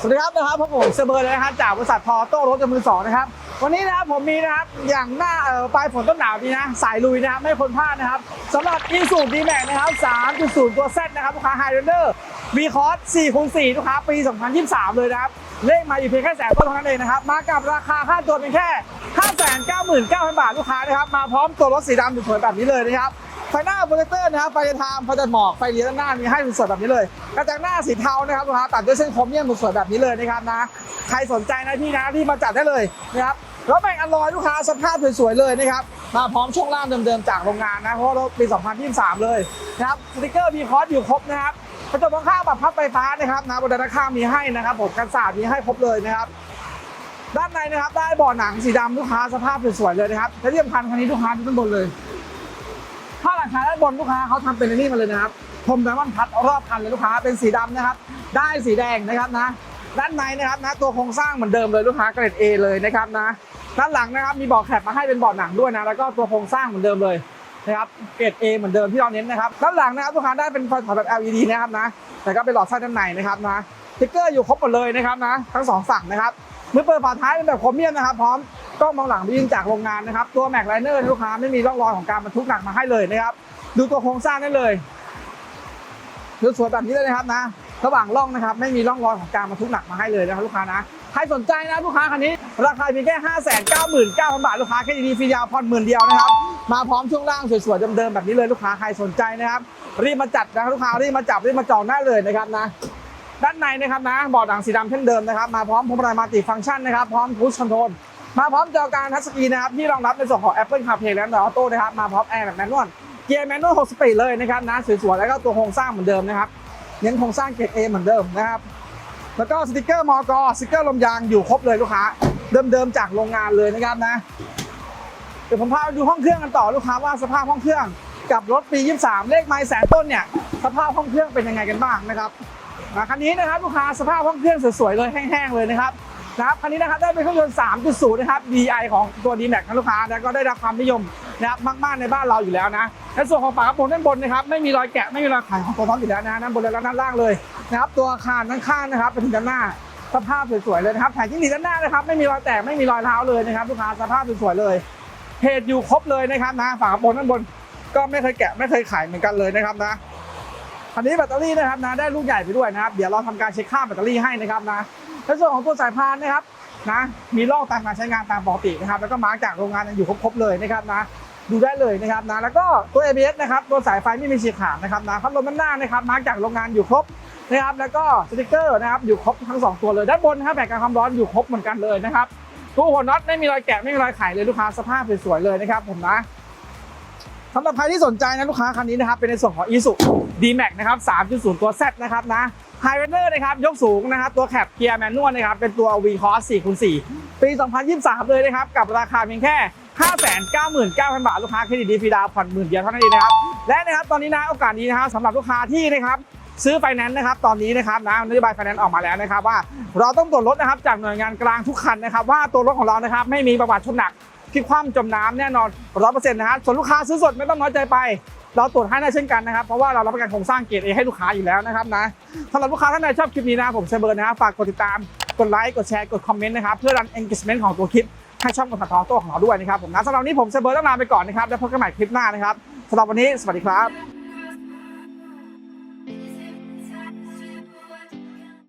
สวัสดีครับนะครับผมเซเบอร์เลยนะครับจากบริษัททอโต้รถจำมือสองนะครับ วันนี้นะครับผมมีนะครับอย่างหน้าเอ่อปลายฝนต้นหนาวนี้นะสายลุยนะครับไม่ควรพลาดนะครับสำหรับอีซูดีแม็กนะครับ 3.0 ตัว Z นะครับลูกค้าไฮเรนเดอร์วีคอร์ส4คูณ4ลูกค้าปี 2023 เลยนะครับเลขมาอยู่เพียงแค่แสนต้นเท่านั้นเองนะครับ มากับราคาค่าตัวเป็นแค่ 599,000 บาทลูกค้านะครับมาพร้อมตัวรถสีดำสวยแบบนี้เลยนะครับ ไฟหน้าโปรเจคเตอร์นะครับไฟทามไฟตัดหมอกไฟเลี้ยวด้านหน้ามีให้สวยแบบนี้เลยกระจังหน้าสีเทานะครับลูกค้าตัดด้วยเส้นคมเนี่ยสวยแบบนี้เลยนะครับนะใครสนใจนะพี่นะที่มาจัดได้เลยนะครับรถแบ่งอลลอยลูกค้าสภาพสวยๆเลยนะครับมาพร้อมช่วงล่างเดิมๆจากโรงงานนะเพราะว่ารถปี 2023 เลยนะครับสติกเกอร์มีคอร์สอยู่ครบนะครับกระจกมองข้างปรับพับไฟฟ้านะครับนะบนด้านข้างมีให้นะครับผมกันศาสตร์มีให้ครบเลยนะครับด้านในนะครับได้เบาะหนังสีดำลูกค้าสภาพสวยๆเลยนะครับและที่สำคัญคันนี้ลูกค้าดูด้านบนเลย ถ้าหลังคาด้านบนลูกค้าเขาทำเป็นอันนี่มาเลยนะครับพรมไดมอนด์พัดรอบคันเลยลูกค้าเป็นสีดำนะครับ ได้สีแดงนะครับนะ ด้านในนะครับนะตัวโครงสร้างเหมือนเดิมเลยลูกค้าเกรด A เลยนะครับนะ ด้านหลังนะครับมีเบาะแคปมาให้เป็นเบาะหนังด้วยนะแล้วก็ตัวโครงสร้างเหมือนเดิมเลยนะครับเกรด A เหมือนเดิมที่เราเน้นนะครับด้านหลังนะครับลูกค้าได้เป็นไฟถอดแบบ LED นะครับนะแต่ก็เป็นหลอดไส้ด้านในนะครับนะสติ๊กเกอร์อยู่ครบหมดเลยนะครับนะทั้งสองฝั่งนะครับมือเปิดฝาท้ายเป็นแบบโครเมียมนะครับพร้อม กล้องมองหลังยิงจากโรงงานนะครับ ตัวแม็กไลเนอร์ลูกค้าไม่มีร่องรอยของการบรรทุกหนักมาให้เลยนะครับ ดูตัวโครงสร้างได้เลยดูสวยแบบนี้เลยนะครับนะระหว่างร่องนะครับไม่มีร่องรอยของการบรรทุกหนักมาให้เลยนะครับลูกค้านะใครสนใจนะลูกค้าคันนี้ ราคาเพียงแค่ 5 9 9 0 0 0 บาทลูกค้าแค่ดีฟรียาวผ่อนหมื่นเดียวนะครับมาพร้อมช่วงล่างสวยๆเดิมๆแบบนี้เลยลูกค้าใครสนใจนะครับรีบมาจัดนะลูกค้ารีบมาจับรีบมาจองได้เลยนะครับนะด้านในนะครับนะเบาะหนังสีดำเช่นเดิมนะครับมาพร้อมพวงมาลัยมัลติฟังก์ชันนะครับพร้อมพุชคอนโทรล มาพร้อมจอการทัชสกรีนนะครับที่รองรับในส่วนของ Apple CarPlay และ Android Auto นะครับมาพร้อมแอร์แบบแมนนวลเกียร์แมนนวล6สปีดเลยนะครับนะสวยๆแล้วก็ตัวโครงสร้างเหมือนเดิมนะครับเน้นโครงสร้างเกรด A เหมือนเดิมนะครับแล้วก็สติกเกอร์มอกสติกเกอร์ลมยางอยู่ครบเลยลูกค้า เดิมๆจากโรงงานเลยนะครับนะเดี๋ยวผมพาไปดูห้องเครื่องกันต่อลูกค้าว่าสภาพห้องเครื่องกับรถปี 23 เลขไมล์แสนต้นเนี่ยสภาพห้องเครื่องเป็นยังไงกันบ้างนะครับอ่าคันนี้นะครับลูกค้าสภาพห้องเครื่องสวยๆเลยแห้งๆเลยนะครับ นะครับคันนี้นะครับได้เป็นเครื่องยนต์ 3.0 นะครับ DI ของตัว D-Max นะลูกค้าแล้วก็ได้รับความนิยมนะครับมากๆในบ้านเราอยู่แล้วนะในส่วนของฝากระโปรงด้านบนนะครับไม่มีรอยแกะไม่มีรอยไขของตัวท็อปอยู่แล้วนะด้านบนและด้านล่างเลยนะครับตัวอาคารด้านข้างนะครับเป็นด้านหน้าสภาพสวยๆเลยนะครับแผงที่หนีด้านหน้านะครับไม่มีรอยแตกไม่มีรอยร้าวเลยนะครับลูกค้าสภาพสวยๆเลยเพจอยู่ครบเลยนะครับนะฝากระโปรงด้านบนก็ไม่เคยแกะไม่เคยขายเหมือนกันเลยนะครับนะคันนี้แบตเตอรี่นะครับนะได้ลูกใหญ่ไปด้วยนะครับ เดี๋ยวเราทำการเช็คค่าแบตเตอรี่ให้นะครับนะ ในส่วนของตัวสายพานนะครับนะมีลอกตามการใช้งานตามปกตินะครับ แล้วก็มาร์กจากโรงงานอยู่ครบๆเลยนะครับนะดูได้เลยนะครับนะแล้วก็ตัว ABS นะครับตัวสายไฟไม่มีฉีกขาดนะครับนะพัดลมด้านหน้านะครับมาร์กจากโรงงานอยู่ครบนะครับแล้วก็สติกเกอร์นะครับอยู่ครบทั้งสองตัวเลยด้านบนนะครับแบกการความร้อนอยู่ครบเหมือนกันเลยนะครับตัวหัวน็อตไม่มีรอยแกะไม่มีรอยไขเลยลูกค้าสภาพสวยๆเลยนะครับผมนะสำหรับใครที่สนใจนะลูกค้าคันนี้นะครับเป็นในส่วนของ i s u D-Max นะครับ3.0 ตัว Z นะครับนะ h i g h r i d e r นะครับ ยกสูงนะครับ ตัวแคปเกียร์แมนนวลนะครับ เป็นตัว V Cross 4คูณ4ปี 2023 เลยนะครับ กับราคาเพียงแค่ 599,000 บาท ลูกค้าเครดิตดีฟีดาวผ่อนหมื่นเดียวเท่านั้นเองนะครับ และนะครับ ตอนนี้นะ โอกาสนี้นะครับสำหรับลูกค้าที่นะครับซื้อไฟแนนซ์นะครับตอนนี้นะครับนะนโยบายไฟแนนซ์ออกมาแล้วนะครับว่าเราต้องตรวจรถนะครับจากหน่วยงานกลางทุกคันนะครับว่าตัวรถของเรานะครับไม่มีประวัติชนหนัก ที่คว่ำจมน้ำแน่นอนร้อยเปอร์เซ็นต์นะครับส่วนลูกค้าซื้อสดไม่ต้องน้อยใจไป เราตรวจให้ได้เช่นกันนะครับ เพราะว่าเรารับประกันโครงสร้างเกรดเอให้ลูกค้าอยู่แล้วนะครับนะสำหรับลูกค้าท่านใดชอบคลิปนี้นะผมเชเบิร์นะฮะฝากกดติดตามกดไลค์กดแชร์กดคอมเมนต์นะครับเพื่อรัน engagement ของตัวคลิปให้ช่องกดถัดทอโต้ของเราด้วยนะครับผมนะสำหรับวันนี้ผมเชเบิร์ต้องลาไปก่อนนะครับแล้วพบกันใหม่คลิปหน้านะครับสำหรับวันนี้สวัสดีครับ